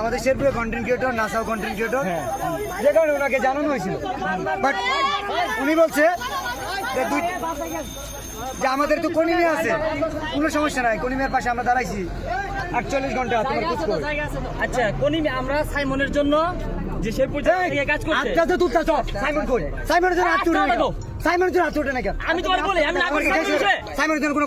আমাদের শেরপুরে content creator নাসাও কন্টেন্ট ক্রিয়েটর হ্যাঁ। যে কারণে ওনাকে জানানো হয়েছিল। বাট উনি বলছে যে আমাদের তো কনিমে আছে। কোনো সমস্যা নাই। কনিমের পাশে আমরা দাঁড়াইছি। আটচল্লিশ ঘণ্টা করো। আচ্ছা কোনি আমরা সাইমনের জন্য যে শেরপুর কাজ করছে। আটটা তো তুলতা সাইমন কই? সাইমনের জন্য কেন? সাইমনের জন্য উঠে না কেন আমি তোমার বলি, আমি না আমার কি করতে খাইছে? পারছি? সাইমনের জন্য কোনো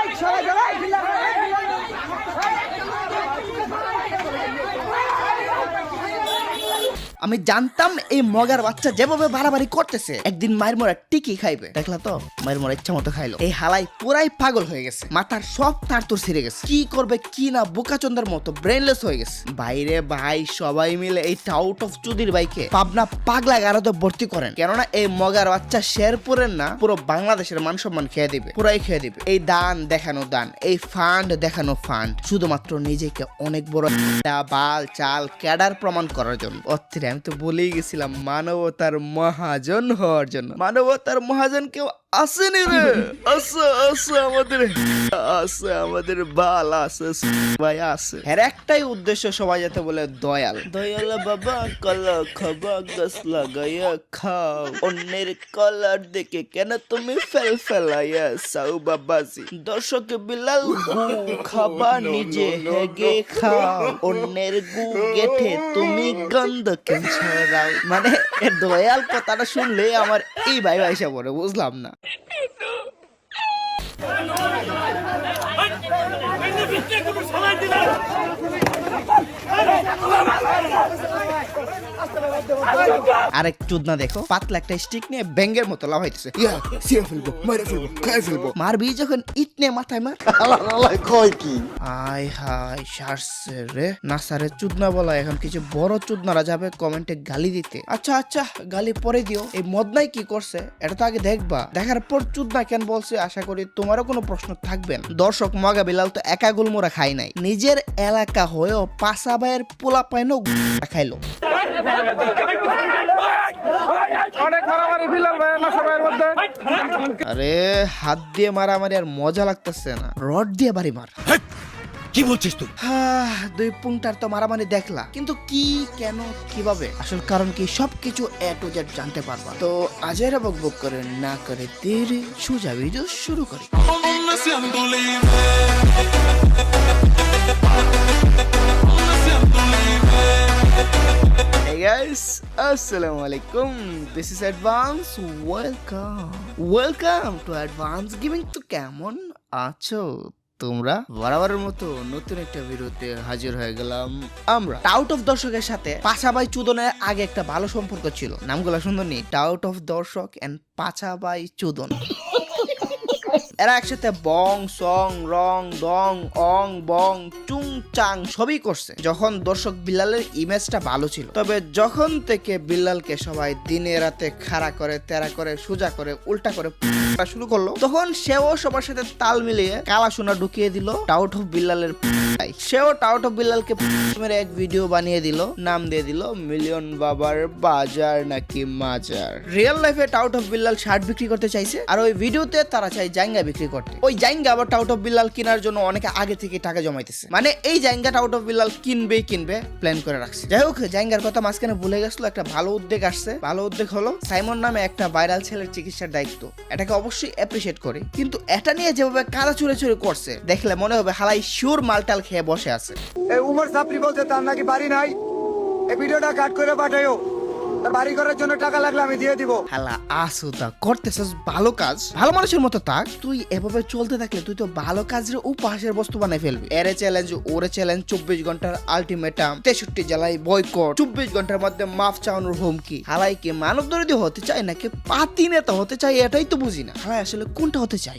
আমি জানতাম এই মগার বাচ্চা যেভাবে বাড়াবাড়ি করতেছে। একদিন মায়ের মোড়া টিকি খাইবে। দেখলা তো? মায়ের মোড়া ইচ্ছা মতো খাইলো। এই হালাই পুরাই পাগল হয়ে গেছে। মাথার সব তার তোর ছিঁড়ে গেছে। কি করবে কি না বোকাচন্দার মতো ব্রেনলেস হয়ে গেছে। বাইরে ভাই সবাই মিলে এই টাউট অফ চুদির বাইকে পাবনা পাগলা গারদে ভর্তি করেন। কেননা এই মগার বাচ্চা শেরপুরের না, পুরো বাংলাদেশের মান সম্মান খেয়ে দিবে। পুরাই খেয়ে দিবে। এই দান দেখানো দান, এই ফান্ড দেখানো ফান্ড, শুধুমাত্র নিজেকে অনেক বড় বাল, চাল, ক্যাডার প্রমাণ করার জন্য। অত্রে আমি তো বলেই গেছিলাম মানবতার মহাজন হওয়ার জন্য। মানবতার মহাজন কেউ আসেনি রে। আছে আছে আমাদের আছে আমাদের বাল আছে ভাই আছে এর একটাই উদ্দেশ্য সবাই যাতে বলে দয়াল। দয়াল বাবা কলা খাবা গাছ লাগাইয়া খাও। অন্যের কলার দেখে কেন তুমি ফেল ফেলাইয়া সাউ বাবাজি? দর্শক বিলাল গু খাবা নিজে হেগে খাও। অন্যের গু গেঠে তুমি গন্ধ কেন ছড়াও মানে দয়াল কথাটা শুনলে আমার এই ভাই ভাইসা পড়ে বুঝলাম না। আরেক চুদনা দেখো পাতলা একটা স্টিক নিয়ে ব্যাঙ্গের মতো লাভাইতেছে ইয়া সিয়া ফেলব মারে ফেলব খাই ফেলব। মারবি যখন ইট নিয়ে মাথায় মার। কয় কি? আয় সারছে রে। না সারে চুদনা বলা এখন কিছু বড় চুদনারা যাবে কমেন্টে গালি দিতে। আচ্ছা আচ্ছা গালি পরে দিও। এই মদনাই কি করছে? এটা তো আগে দেখবা। দেখার পর চুদনা কেন বলছে আশা করি তোমারও কোনো প্রশ্ন থাকবে দর্শক মগা বিলাল তো একা গুলমোরা খাই নাই। নিজের এলাকা হয়েও পাশা ভাইয়ের পোলা পাইনও খাইলো। আরে হাত দিয়ে মারামারি আর মজা লাগতেছে না। রড দিয়ে বাড়ি মার। কি বলছিস তুই? দুই পুংটার তো মারামারি দেখলা কিন্তু কি কেন কীভাবে? আসল কারণ কি সবকিছু এ টু জেড জানতে পারবা। তো আজের বক বক করে না করে দেরি সোজা ভিডিও শুরু করি। Hey guys, Assalamu alaikum. This is Advance. Welcome. Welcome to Advance Giving তো কেমন আছো? তোমরা? বরাবরের মতো নতুন একটা ভিডিওতে হাজির হয়ে গেলাম আমরা। টাউট অফ দর্শকের সাথে পাছাবাই চুদনের আগে একটা ভালো সম্পর্ক ছিল। নামগুলো সুন্দর নেই। টাউট অফ দর্শক এন্ড পাছাবাই চুদন। এরা একসাথে বং, সং, রং দং অং, বং, চুং, চাং সবই করছে। যখন দর্শক বিল্লালের ইমেজটা ভালো ছিল। তবে যখন থেকে বিল্লালকে সবাই দিনে রাতে খাড়া করে তেরা করে, সোজা করে, উল্টা করে করা শুরু করল। তখন সেও সবার সাথে তাল মিলিয়ে কালা সোনা ঢুকিয়ে দিল, টাউট অফ বিল্লালের সেও টাউট অফ বিল্লালকে মেরে এক ভিডিও বানিয়ে দিল, নাম দিয়ে দিল, মিলিয়ন বাবার বাজার নাকি মাজার? রিয়েল লাইফে টাউট অফ বিল্লাল শার্ট বিক্রি করতে চাইছে, আর ওই ভিডিওতে তারা চাই জাইঙ্গা বিক্রি করতে। ওই জাইঙ্গা আবার টাউট অফ বিল্লাল কেনার জন্য অনেকে আগে থেকে টাকা জমাইতেছে। মানে এই জাইঙ্গা টাউট অফ বিল্লাল কিনবেই কিনবে প্ল্যান করে রাখছে। যাই হোক, জাইঙ্গার কথা মাঝখানে ভুলে গেছিল, একটা ভালো উদ্যোগ আসছে। ভালো উদ্যোগ হলো, সাইমন নামে একটা ভাইরাল ছেলের চিকিৎসার দায়িত্ব। এটাকে অবশ্যই অ্যাপ্রিসিয়েট করি। কিন্তু এটা নিয়ে যেভাবে কাদা চুরে চুরে করছে, দেখলে মনে হবে হালাই শিওর মালটাল খেয়ে বসে আছে। এই উমর সাপরি বলছে তার নাকি বাড়ি নাই। এই ভিডিওটা কাট করে পাঠাইও বাড়ি করার জন্য টাকা লাগলে আমি দিয়ে দিব। হালা আসুদা করতেছস ভালো কাজ। ভালো মানুষের মতো থাক। তুই এভাবে চলতে থাকলে তুই তো ভালো কাজের উপহাসের বস্তু বানাই ফেলবি। এরে চ্যালেঞ্জ ওরে চ্যালেঞ্জ চব্বিশ ঘণ্টার আলটিমেটাম তেষট্টি জেলায় বয়কট চব্বিশ ঘণ্টার মধ্যে মাফ চাওয়ানোর হুমকি। হালাই কি মানব দরিদ্র হতে চায় নাকি পাতি নেতা হতে চাই এটাই তো বুঝি না। হালাই আসলে কোনটা হতে চাই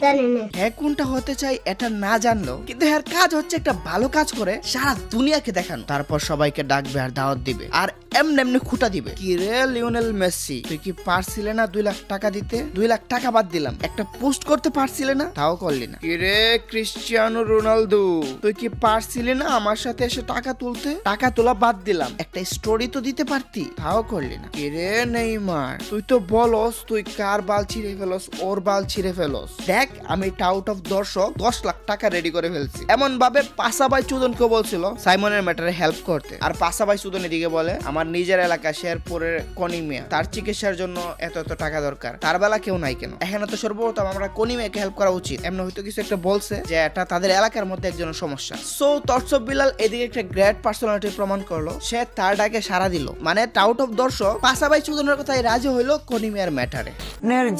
হ্যাঁ কোনটা হতে চাই এটা না জানলো কিন্তু এর কাজ হচ্ছে একটা ভালো কাজ করে সারা দুনিয়াকে দেখানো। তারপর সবাইকে ডাকবে আর দাওয়াত দিবে আর এমনি এমনি খুঁটা দিবে। কি রে? লিওনেল মেসি তুই কি পারছিলে না দুই লাখ টাকা দিতে? দুই লাখ টাকা বাদ দিলাম। একটা পোস্ট করতে পারছিলে না? তাও করলি না। কিরে ক্রিশ্চিয়ানো রোনালদো? তুই কি পারছিলি না আমার সাথে এসে টাকা তুলতে? টাকা তোলা বাদ দিলাম। একটা স্টোরি তো দিতে পারতি তাও করলি না। কিরে নেইমার? তুই তো বলস তুই কার বাল ছিঁড়ে ফেলস? ওর বাল ছিঁড়ে ফেলস। দেখ আমি টাউট অফ দর্শক দশ লাখ টাকা রেডি করে ফেলছি। এমন ভাবে পাশাবাই চুদনকে বলছিল সাইমনের ম্যাটারে হেল্প করতে। আর পাশাবাই চুদন এদিকে বলে আমার নিজের এলাকা শেরপুরের কনিমিয়া। তার চিকিৎসার জন্য এত এত টাকা দরকার। তার বেলা কেউ নাই কেন? এখানে তো সর্বপ্রথম আমরা কনিমিয়াকে হেল্প করা উচিত। এমন হয়তো কিছু একটা বলছে যে এটা তাদের এলাকার মধ্যে একজনের সমস্যা। সো তর্সব বিলাল এদিকে একটা গ্রেট পার্সোনালিটি প্রমাণ করল। সে তার ডাকে সারা দিল। মানে টাউট অফ দর্শক পাশাবাই চুদনের কথায় রাজি হইল কনিমিয়ার ম্যাটারে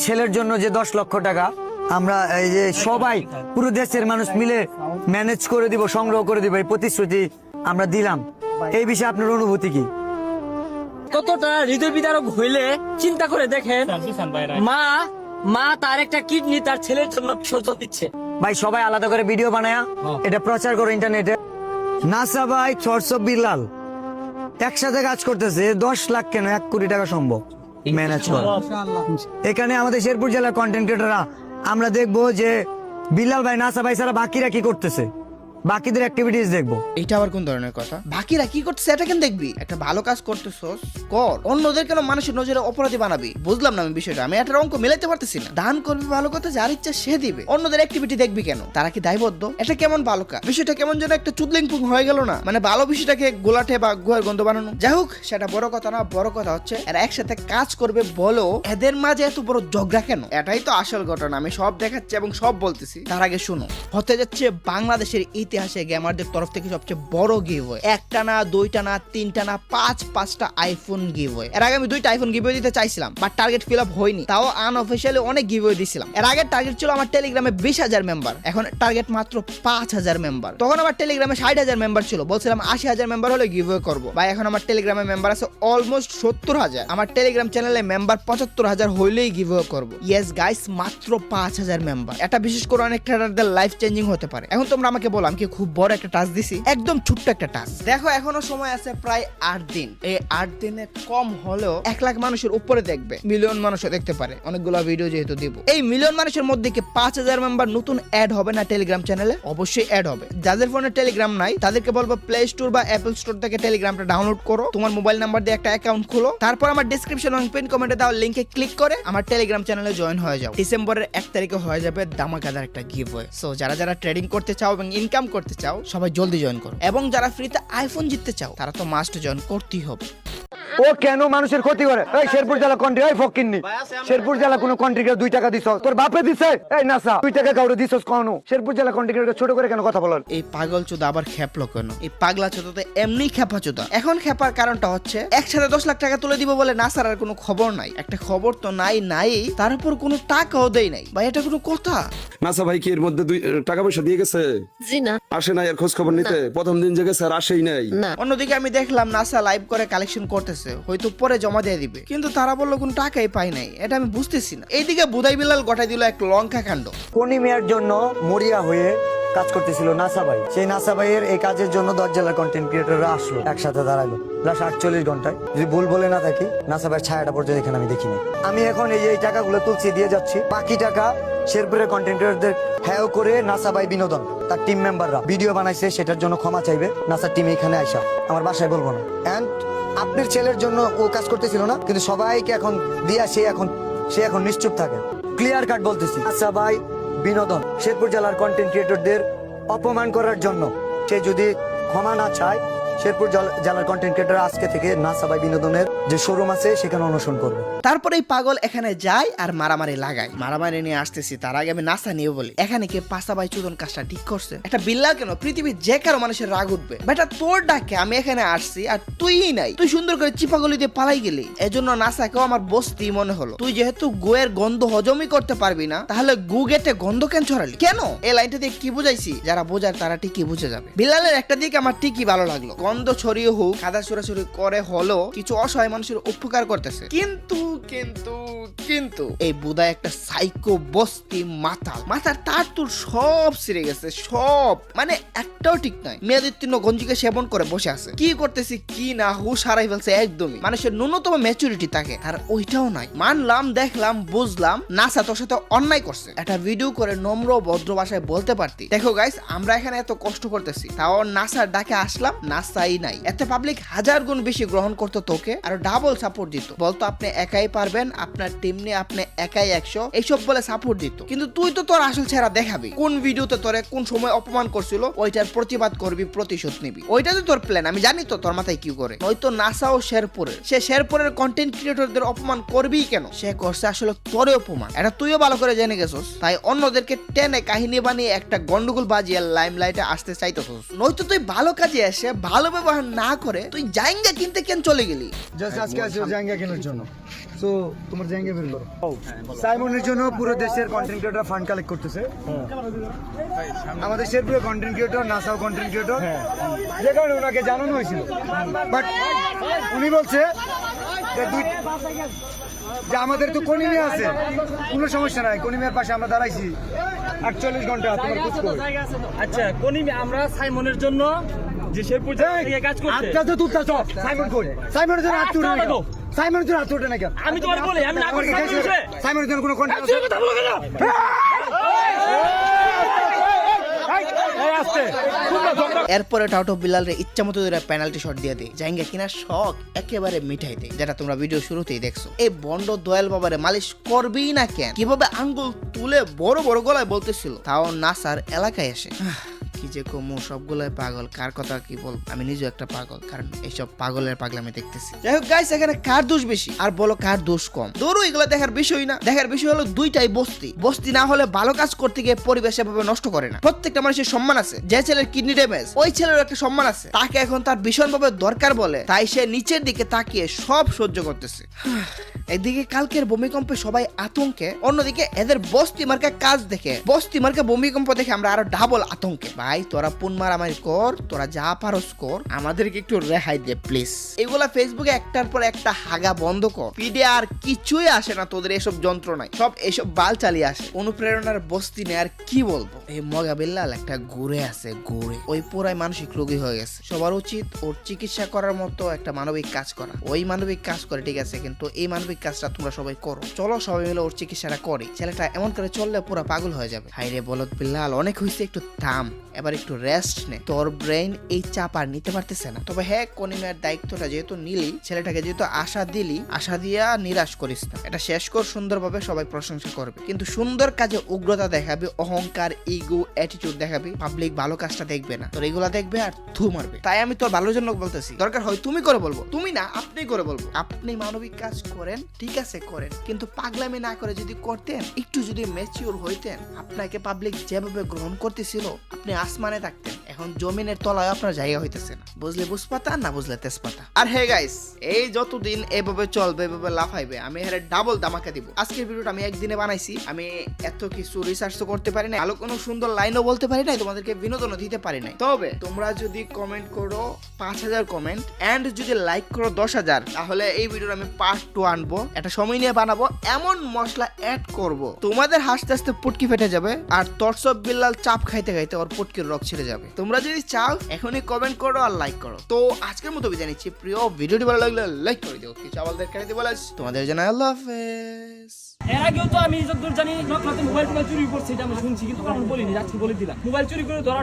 ছেলের জন্য যে দশ লক্ষ টাকা, আমরা এই যে সবাই, পুরো দেশের মানুষ মিলে ম্যানেজ করে দিব, সংগ্রহ করে দিব, এই প্রতিশ্রুতি আমরা দিলাম। এই বিষয়ে আপনার অনুভূতি কি? কতটা হৃদয় বিদারক হইলে চিন্তা করে দেখেন। মা মা তার একটা কিডনি তার ছেলের জন্য বিসর্জন দিচ্ছে। ভাই সবাই আলাদা করে ভিডিও বানায়া এটা প্রচার করো ইন্টারনেটে। নাসা ভাই চর্চ বিল্লাল একসাথে কাজ করতেছে দশ লাখ কেন? এক কোটি টাকা সম্ভব। ম্যানেজ করা। এখানে আমাদের শেরপুর জেলার কন্টেন্ট ক্রিয়েটাররা আমরা দেখব যে বিল্লাল ভাই নাসা ভাই ছাড়া বাকিরা কি করতেছে? বাকিদের অ্যাক্টিভিটিস দেখব। এটা আবার কোন ধরনের কথা? বাকিরা কি করতেছে এটা কেন দেখবি? একটা ভালো কাজ করতেছস, কর। অন্যদের কেন মানুষের নজরে অপরাধী বানাবি? বুঝলাম না আমি বিষয়টা। আমি একটা অঙ্ক মিলাইতে পারতেছি না। দান করবি ভালো কথা, যার ইচ্ছা সে দিবে। অন্যদের অ্যাক্টিভিটি দেখবি কেন? তারা কি দায়বদ্ধ? এটা কেমন ভালো কাজ? বিষয়টা কেমন যেন একটা চুদলিং পুং হয়ে গেল না? মানে ভালো বিষয়টাকে গোলাটে বা গুহার গন্ধ বানানো। যাই হোক, সেটা বড় কথা না, বড় কথা হচ্ছে, এরা একসাথে কাজ করবে বলো, এদের মাঝে এত বড় ঝগড়া কেন? এটাই তো আসল ঘটনা। আমি সব দেখাচ্ছি এবং সব বলতেছি। তার আগে শুনো, হতে যাচ্ছে বাংলাদেশের ইতিহাসে গেমারদের তরফ থেকে সবচেয়ে বড় গিভ একটা না, দুইটা না, তিনটা না, পাঁচ, পাঁচটা আইফোন গিভ এর আগে আমি দুইটা আইফোন গিভ দিতে চাইছিলাম বাট টার্গেট ফিল আপ হয়নি। তাও আনঅফিসিয়ালি অনেক গিভ দিছিলাম। এর আগে টার্গেট ছিল আমার টেলিগ্রামে বিশ হাজার মেম্বার এখন টার্গেট মাত্র পাঁচ হাজার মেম্বার তখন আমার টেলিগ্রামে ষাট হাজার মেম্বার ছিল। বলছিলাম আশি হাজার মেম্বার হলে গিভ করব। বা এখন আমার টেলিগ্রামে মেম্বার আছে অলমোস্ট সত্তর হাজার। আমার টেলিগ্রাম চ্যানেলে মেম্বার পঁচাত্তর হাজার হইলেই গিভ করব। ইয়েস গাইস মাত্র পাঁচ হাজার মেম্বার এটা বিশেষ করে অনেক ট্রেডারদের লাইফ চেঞ্জিং হতে পারে। এখন তোমরা আমাকে বলো, আমি কি খুব বড় একটা টাচ দিছি। একদম ছোট্ট একটা টাচ দেখো, এখনও সময় আছে প্রায় আট দিন। এই আট দিনে কম হলেও এক লাখ মানুষের উপরে দেখবে। মিলিয়ন মানুষও দেখতে পারে। অনেকগুলো ভিডিও যেহেতু দিব। এই মিলিয়ন মানুষের মধ্যে কি পাঁচ হাজার মেম্বার নতুন অ্যাড হবে না টেলিগ্রাম চ্যানেলে অবশ্যই অ্যাড হবে। যাদের ফোনে টেলিগ্রাম নাই, তাদেরকে বলব প্লে স্টোর বা অ্যাপল স্টোর থেকে টেলিগ্রামটা ডাউনলোড করো। তোমার মোবাইল নাম্বার দিয়ে একটা অ্যাকাউন্ট খুলো। তারপর আমার ডিসক্রিপশন এবং পিন কমেন্টে দেওয়া লিঙ্কে ক্লিক করে আমার টেলিগ্রাম চ্যানেলে জয়েন হয়ে যাও। ডিসেম্বরের এক তারিখে হয়ে যাবে দামাকাদার একটা গিভ সো যারা যারা ট্রেডিং করতে চাও এবং ইনকাম করতে চাও, সবাই জলদি জয়েন করো। এবং যারা ফ্রিতে আইফোন জিততে চাও, তারা তো মাস্ট জয়েন করতেই হবে। ও কেন মানুষের ক্ষতি করে? এই শেরপুর জেলা কন্ট্রি এই ফকিন্নি শেরপুর জেলা কোনো কন্ট্রিকে দুই টাকা দিছ তোর বাপে দিছে? এই নাসা দুই টাকা কাউরে দিছস কখনো? শেরপুর জেলা কন্ট্রিকে ছোট করে কেন কথা বলেন? এই পাগল চোদা আবার খেপলো কেন? এই পাগলা চোদা তো এমনি খেপা চোদা। এখন খেপার কারণটা হচ্ছে একসাথে দশ লাখ টাকা তুলে দিব বলে নাসার আর কোনো খবর নাই। একটা খবর তো নাই নাই তার উপর কোনো টাকাও দেয় নাই। ভাই এটা কোনো কথা? নাসা ভাই কি এর মধ্যে দুই টাকা পয়সা দিয়ে গেছে? জি না। আসে নাই আর খোঁজ খবর নিতে? প্রথম দিন যে গেছে আর আসেই নাই। না। অন্যদিকে আমি দেখলাম নাসা লাইভ করে কালেকশন করতেছে। হয়তো পরে জমা দিয়ে দিবে। কিন্তু তারা বলল, কোনো টাকাই পাই নাই। এটা আমি বুঝতেছি না। এইদিকে বুধাই বিলাল গটাই দিল এক লঙ্কা কাণ্ড। কোনি মেয়ার জন্য মরিয়া হয়ে কাজ করতেছিল নাসা ভাই। সেই নাসা ভাইয়ের এই কাজের জন্য দশ জেলার কন্টেন্ট ক্রিয়েটররা আসলো, একসাথে দাঁড়াল। লাস্ট আটচল্লিশ ঘন্টায়। যদি ভুল বলে না থাকি, নাসা ভাইয়ের ছায়াটা পর্যন্ত এখানে আমি দেখিনি। আমি এখন এই এই টাকাগুলো তুলছি, দিয়ে যাচ্ছি। বাকি টাকা শেরপুরের কন্টেন্ট ক্রিয়েটরদের হ্যাও করে নাসা ভাই বিনোদন, তার টিম মেম্বাররা ভিডিও বানাইছে, সেটার জন্য ক্ষমা চাইবে। নাসার টিম এখানে আইসা। আমার বাসায় বলব না। অ্যান্ড আপনার ছেলের জন্য ও কাজ করতেছিল না, কিন্তু সবাইকে এখন দিয়া সে এখন সে এখন নিশ্চুপ থাকে। ক্লিয়ার কাট বলতেছি। আচ্ছা ভাই, বিনোদন, শেরপুর জেলার কন্টেন্ট ক্রিয়েটরদের অপমান করার জন্য সে যদি ক্ষমা না চায় শেরপুর জেলার কন্টেন্ট ক্রিয়েটর আজকে থেকে নাসা ভাই বিনোদনের যে শোরুম আছে, সেখানে অনুসরণ করবে। তারপরে এই পাগল এখানে যায় আর মারামারি লাগায়। মারামারি নিয়ে আসতেছি, তার আগে আমি নাসা নিয়ে বলি। এখানে কে পাশাবাই চুদন কাজটা ঠিক করছে? একটা বিল্লাল কেন? পৃথিবীর যে কারও মানুষের রাগ উঠবে। বেটা, তোর ডাকে আমি এখানে আসছি আর তুই নাই। তুই সুন্দর করে চিপাগলি দিয়ে পালাই গেলি। এজন্য নাসাকেও আমার বস্তি মনে হলো। তুই যেহেতু গুয়ের গন্ধ হজমই করতে পারবি না, তাহলে গু গেটে গন্ধ কেন ছড়ালি? কেন? এই লাইনটা দিয়ে কি বুঝাইছি? যারা বোঝার তারা ঠিকই বুঝে যাবে। বিল্লালের একটা দিক আমার ঠিকই ভালো লাগল। গন্ধ ছড়িয়ে হোক সাদা ছড়াছড়ি করে হলো কিছু অসহায় মানুষের উপকার করতেছে। কিন্তু কিন্তু কিন্তু। এই বুদা একটা সাইকো বস্তি মাতাল। মাথার তার তুর সব ছিঁড়ে গেছে সব। মানে একটাও ঠিক নাই। মেয়াদোত্তীর্ণ গঞ্জিকে সেবন করে বসে আছে। কি করতেছি কি না হুশ হারাই ফেলছে একদমই। মানুষের ন্যূনতম ম্যাচুরিটি থাকে আর ওইটাও নাই। মানলাম দেখলাম বুঝলাম নাসা তোর সাথে অন্যায় করছে। একটা ভিডিও করে নম্র ভদ্র ভাষায় বলতে পারতি। দেখো গাইস আমরা এখানে এত কষ্ট করতেছি। তাও নাসার ডাকে আসলাম নাসাই নাই। এতে পাবলিক হাজার গুণ বেশি গ্রহণ করতো তোকে আর ডাবল সাপোর্ট দিত। বলতো আপনি একাই পারবেন, আপনার টিম নিয়ে আপনি একাই একশো, এইসব বলে সাপোর্ট দিত। কিন্তু তুই তো তোর আসল ছেড়া দেখাবি। কোন ভিডিওতে তোরে কোন সময় অপমান করছিল, ওইটার প্রতিবাদ করবি, প্রতিশোধ নিবি। ওইটা তো তোর প্ল্যান আমি জানি তো তোর মাথায় কি করে। নয়তো নাসা ও শেরপুরের। সে শেরপুরের কন্টেন্ট ক্রিয়েটরদের অপমান করবি কেন? সে করছে আসলে তোরে অপমান। এটা তুইও ভালো করে জেনে গেছস। তাই অন্যদেরকে টেনে কাহিনী বানিয়ে একটা গন্ডগোল বাজিয়ে লাইম লাইটে আসতে চাইতেছস। নয়তো তুই ভালো কাজে এসে ভালো ব্যবহার না করে তুই জাইঙ্গা কিনতে কেন চলে গেলি? জাস্ট আজকে আসো জায়গা কেনার জন্য। সো তোমার জায়গা বের করো। সাইমনের জন্য পুরো দেশের কন্টেন্ট ক্রিয়েটর ফান্ড কালেক্ট করতেছে। আমাদের শেরপুরে কন্টেন্ট ক্রিয়েটর নাসাও কন্টেন্ট ক্রিয়েটর যে কারণে ওনাকে জানানো হয়েছিল। বাট উনি বলছে যে আমাদের তো কনিমিয়া আছে। কোনো সমস্যা নাই। কনিমিয়ার পাশে আমরা দাঁড়াইছি। আটচল্লিশ ঘণ্টা তোমার আচ্ছা কোনি আমরা সাইমনের জন্য শেরপুর থেকে কাজ করছে আটটা তো তুলতা সব সাইমন কই সাইমনের জন্য আটটা উঠে না সাইমনের জন্য আটটা উঠে না আমি তোমার বলি, আমি না করি সাইমনের জন্য কোনো কন্টেন্ট তুই কথা বলো কেন? এরপরে টাউটো বিলালের ইচ্ছা মতো ধরে পেনাল্টি শট দিয়ে দেয় জাইঙ্গা কিনা শখ একেবারে মিঠাই দেয় যেটা তোমরা ভিডিও শুরুতেই দেখছ এই বন্ড দয়াল বাবারে মালিশ করবেই না কেন কীভাবে আঙ্গুল তুলে বড় বড় গলায় বলতেছিল তাও নাসার এলাকায় এসে কি যে কমু সবগুলোই পাগল। কার কথা কি বল আমি নিজেও একটা পাগল, কারণ এইসব পাগলের পাগলামি দেখতেছি। যাই হোক গাইস এখানে কার দোষ বেশি? আর বলো কার দোষ কম? দৌড়ো এগুলো দেখার বিষয় না। দেখার বিষয় হলো দুইটাই বস্তি। বস্তি না হলে ভালো কাজ করতে গিয়ে পরিবেশ এভাবে নষ্ট করে না। প্রত্যেকটা মানুষের সম্মান আছে। যে ছেলের কিডনি ড্যামেজ ওই ছেলের একটা সম্মান আছে। তাকে এখন তার ভীষণভাবে দরকার বলে, তাই সে নিচের দিকে তাকিয়ে সব সহ্য করতেছে। এদিকে কালকের ভূমিকম্পে সবাই আতঙ্কে, অন্যদিকে এদের বস্তি মার্কা কাজ দেখে। বস্তি মার্কা ভূমিকম্প দেখে আমরা আরও ডাবল আতঙ্কে। ভাই তোরা পুন মারামারি কর, তোরা যা পারস কর। আমাদেরকে একটু রেহাই দে প্লিজ এগুলা ফেসবুকে একটার পর একটা হাগা বন্ধ কর। পিডে আর কিছুই আসে না তোদের এসব যন্ত্রণায়। সব এসব বাল চালিয়ে আসে। অনুপ্রেরণার বস্তি নেই, আর কি বলব? এই মগা বিল্লাল একটা ঘুরে আছে, ঘুরে। ওই পুরাই মানসিক রোগী হয়ে গেছে। সবার উচিত ওর চিকিৎসা করার মতো একটা মানবিক কাজ করা। ওই মানবিক কাজ করে, ঠিক আছে, কিন্তু এই মানবিক কাজটা তোমরা সবাই করো। চলো সবাই মিলে ওর চিকিৎসাটা করি। ছেলেটা এমন করে চললে পুরো পাগল হয়ে যাবে। হাইরে বলত বিল্লাল, অনেক হয়েছে একটু থাম। এবার একটু রেস্ট নে। তোর ব্রেন এই চাপ আর নিতে পারতেছে না। তবে হ্যাঁ কনিমের দায়িত্বটা যেহেতু নিলি, ছেলেটাকে যেহেতু আশা দিলি, আশা দিয়া নিরাশ করিস না। এটা শেষ কর, সুন্দরভাবে সবাই প্রশংসা করবে। কিন্তু সুন্দর কাজে উগ্রতা দেখাবি, অহংকার ইগো অ্যাটিটিউড দেখাবি পাবলিক ভালো কাজটা দেখবে না। তোর এগুলা দেখবে আর থু মারবে। তাই আমি তোর ভালোর জন্য বলতেছি, দরকার হয় তুমি করে বলব, তুমি না, আপনি করে বলব। আপনি মানবিক কাজ করেন, ঠিক আছে করেন, কিন্তু পাগলামি না করে যদি করতেন, একটু যদি ম্যাচিওর হইতেন, আপনাকে পাবলিক যেভাবে গ্রহণ করতেছিল, আপনি আসমানে থাকতেন। এখন জমিনের তলায় আপনার জায়গা হইতেছে না। বুঝলে বুঝপাতা না বুঝলে তেজপাতা? আর হে গাইস এই যতদিন এভাবে চলবে, এভাবে লাফাইবে আমি এর ডাবল দামাকা দিব। আজকের ভিডিওটা আমি একদিনে বানাইছি, আমি এত কিছু রিসার্চ করতে পারি না ভালো কোনো সুন্দর লাইনও বলতে পারি নাই, তোমাদেরকে বিনোদনও দিতে পারি নাই। তবে তোমরা যদি কমেন্ট করো পাঁচ হাজার কমেন্ট এন্ড যদি লাইক করো দশ হাজার, তাহলে এই ভিডিওটা আমি পার্ট টু আনব। একটা সময় নিয়ে বানাবো, এমন মশলা অ্যাড করব। তোমাদের হাসতে হাসতে পুটকি ফেটে যাবে, আর তরসব বিল্লাল চাপ খাইতে খাইতে ওর পুটকির রক ছেড়ে যাবে। তোমরা যদি চাও, এখনই কমেন্ট করো আর লাইক করো। তো আজকের মতো বিদায় নিচ্ছি। প্রিয়, ভিডিওটি ভালো লাগলে লাইক করে দিও। কিছু আবার দিয়ে বলে তোমাদের জানাই আল্লাহ হাফেজ। এর আগেও তো আমি যতদূর জানি নকলাতে মোবাইল চুরি করছে, এটা আমি শুনছি, কিন্তু আমি বলিনি, যাচ্ছি বলে দিলাম। মোবাইল চুরি করে ধরা